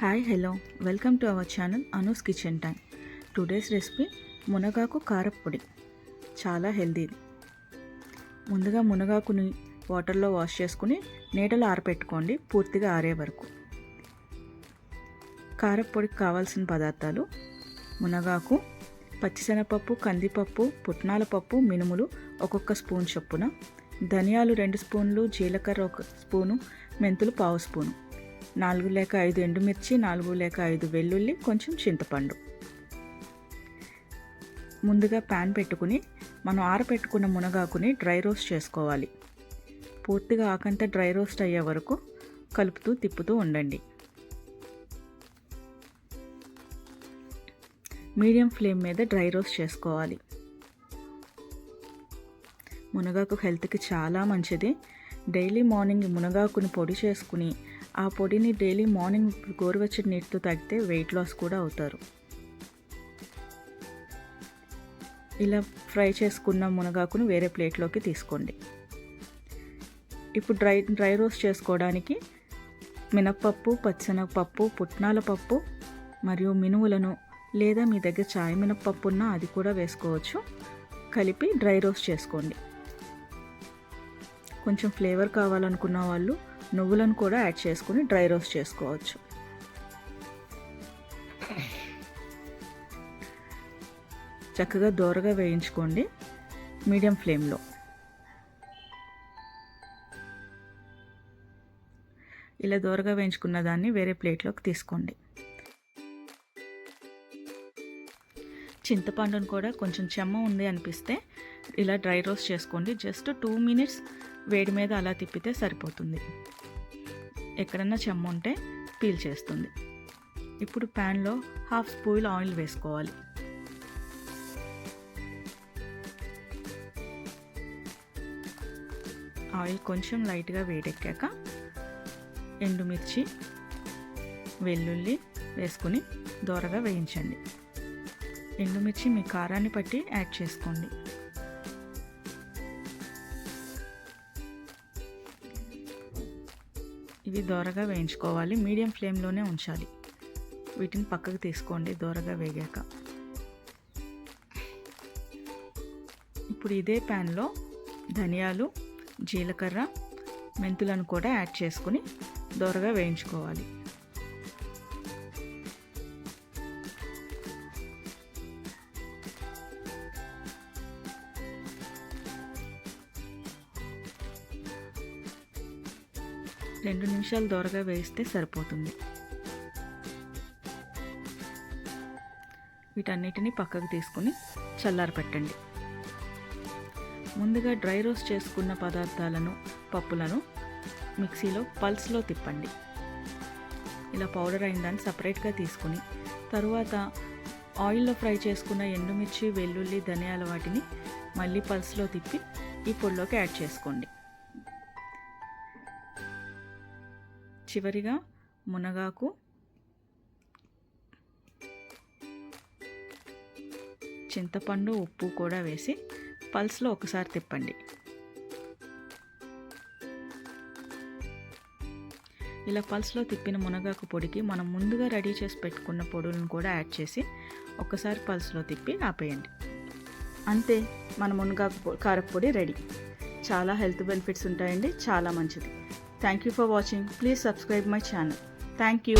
Hi hello welcome to our channel Anu's kitchen time today's recipe మునగాకు కారప్పొడి చాలా హెల్దీది ముందుగా మునగాకుని వాటర్లో వాష్ చేసుకుని నీడలో ఆరబెట్టుకోండి పూర్తిగా ఆరే వరకు. కారప్పొడికి కావాల్సిన పదార్థాలు మునగాకు పచ్చిశనగపప్పు కందిపప్పు పుట్నాల పప్పు మినుములు ఒక్కొక్క స్పూన్ చొప్పున ధనియాలు రెండు స్పూన్లు జీలకర్ర ఒక స్పూను మెంతులు పావు స్పూను. నాలుగు లేక ఐదు ఎండుమిర్చి నాలుగు లేక ఐదు వెల్లుల్లి కొంచెం చింతపండు. ముందుగా ప్యాన్ పెట్టుకుని మనం ఆరపెట్టుకున్న మునగాకుని డ్రై రోస్ట్ చేసుకోవాలి. పూర్తిగా ఆకంతా డ్రై రోస్ట్ అయ్యే వరకు కలుపుతూ తిప్పుతూ ఉండండి. మీడియం ఫ్లేమ్ మీద డ్రై రోస్ట్ చేసుకోవాలి. మునగాకు హెల్త్కి చాలా మంచిది. డైలీ మార్నింగ్ మునగాకుని పొడి చేసుకుని ఆ పొడిని డైలీ మార్నింగ్ గోరువెచ్చటి నీటితో తాగితే వెయిట్ లాస్ కూడా అవుతారు. ఇలా ఫ్రై చేసుకున్న మునగాకును వేరే ప్లేట్లోకి తీసుకోండి. ఇప్పుడు డ్రై డ్రై రోస్ట్ చేసుకోవడానికి మినప్పప్పు పచ్చెనగపప్పు పుట్నాల పప్పు మరియు మినుములను లేదా మీ దగ్గర చాయ్ మినప్పప్పు ఉన్నా అది కూడా వేసుకోవచ్చు. కలిపి డ్రై రోస్ట్ చేసుకోండి. కొంచెం ఫ్లేవర్ కావాలనుకున్న వాళ్ళు నువ్వులను కూడా యాడ్ చేసుకుని డ్రై రోస్ట్ చేసుకోవచ్చు. చక్కగా దోరగా వేయించుకోండి మీడియం ఫ్లేమ్లో. ఇలా దోరగా వేయించుకున్న దాన్ని వేరే ప్లేట్లోకి తీసుకోండి. చింతపండును కూడా కొంచెం చెమ్మ ఉంది అనిపిస్తే ఇలా డ్రై రోస్ట్ చేసుకోండి. జస్ట్ టూ మినిట్స్ వేడి మీద అలా తిప్పితే సరిపోతుంది. ఎక్కడన్నా చెమ్మ ఉంటే పీల్ చేస్తుంది. ఇప్పుడు ప్యాన్లో హాఫ్ స్పూన్ ఆయిల్ వేసుకోవాలి. ఆయిల్ కొంచెం లైట్గా వేడెక్కాక ఎండుమిర్చి వెల్లుల్లి వేసుకుని దోరగా వేయించండి. ఎండుమిర్చి మీ కారాన్ని బట్టి యాడ్ చేసుకోండి. ఇవి దోరగా వేయించుకోవాలి. మీడియం ఫ్లేమ్లోనే ఉంచాలి. వీటిని పక్కకు తీసుకోండి దోరగా వేగాక. ఇప్పుడు ఇదే ప్యాన్లో ధనియాలు జీలకర్ర మెంతులను కూడా యాడ్ చేసుకుని దోరగా వేయించుకోవాలి. రెండు నిమిషాలు దోరగా వేయిస్తే సరిపోతుంది. వీటన్నిటిని పక్కకు తీసుకుని చల్లారి పెట్టండి. ముందుగా డ్రై రోస్ట్ చేసుకున్న పదార్థాలను పప్పులను మిక్సీలో పల్స్లో తిప్పండి. ఇలా పౌడర్ అయిన దాన్ని సపరేట్గా తీసుకుని తరువాత ఆయిల్లో ఫ్రై చేసుకున్న ఎండుమిర్చి వెల్లుల్లి ధనియాల వాటిని మళ్ళీ పల్స్లో తిప్పి ఈ పొడిలోకి యాడ్ చేసుకోండి. చివరిగా మునగాకు. చింతపండు ఉప్పు కూడా వేసి పల్స్లో ఒకసారి తిప్పండి. ఇలా పల్స్లో తిప్పిన మునగాకు పొడికి మనం ముందుగా రెడీ చేసి పెట్టుకున్న పొడులను కూడా యాడ్ చేసి ఒకసారి పల్స్లో తిప్పి ఆపేయండి. అంతే మన మునగాకు కారపొడి రెడీ. చాలా హెల్త్ బెనిఫిట్స్ ఉంటాయండి చాలా మంచిది. Thank you for watching. Please subscribe my channel. Thank you.